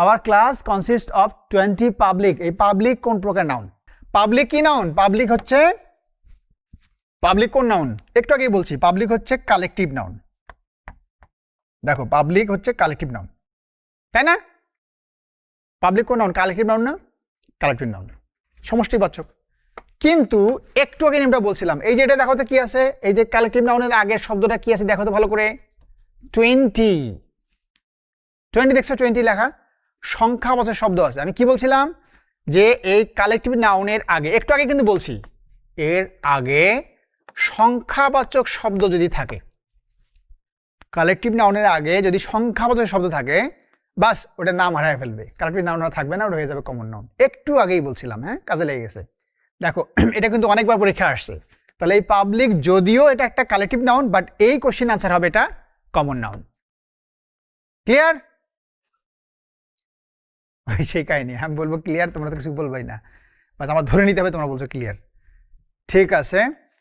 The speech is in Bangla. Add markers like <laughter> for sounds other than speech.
Our class consist of twenty public এই পাবলিক কোন প্রকার নাউন পাবলিক কি নাউন পাবলিক হচ্ছে পাবলিক কোন নাউন একটু আগেই বলছি পাবলিক হচ্ছে কালেকটিভ নাউন দেখো পাবলিক হচ্ছে কালেকটিভ নাউন তাই না? পাবলিক কোন নাউন কালেকটিভ নাউন না? কালেকটিভ নাউন সমষ্টি সমষ্টিবাচক কিন্তু একটু আগে আমরা বলছিলাম, এই যে এটা দেখো তো কি আছে? এই যে কালেকটিভ নাউনের আগের শব্দটা কি আছে? দেখো তো ভালো করে। টোয়েন্টি টোয়েন্টি দেখছ? টোয়েন্টি লেখা। সংখ্যাবাচক শব্দ আছে। আমি কি বলছিলাম? যে এই কালেকটিভ নাউনের আগে, একটু আগে কিন্তু বলছি, এর আগে সংখ্যাবাচক শব্দ যদি থাকে কালেকটিভ নাউনের আগে যদি সংখ্যাবাচক শব্দ থাকে, বাস ওটা নাম হারায় ফেলবে। কালেকটিভ নাউন থাকবে না, ওটা হয়ে যাবে কমন নাউন একটু আগেই বলছিলাম হ্যাঁ কাজে লেগে গেছে। দেখো, <clears throat> এটা কিন্তু অনেকবার পরীক্ষা আসছে। তাহলে এই পাবলিক যদিও এটা একটা কালেকটিভ নাউন বাট এই কোশ্চেন আনসার হবে এটা কমন নাউন ক্লিয়ার ওই সেই কাহিনী। আমি বলব ক্লিয়ার তোমরা তো কিছু বলবাই না। বাস আমার ধরে নিতে হবে, তোমরা বলছো ক্লিয়ার ঠিক আছে।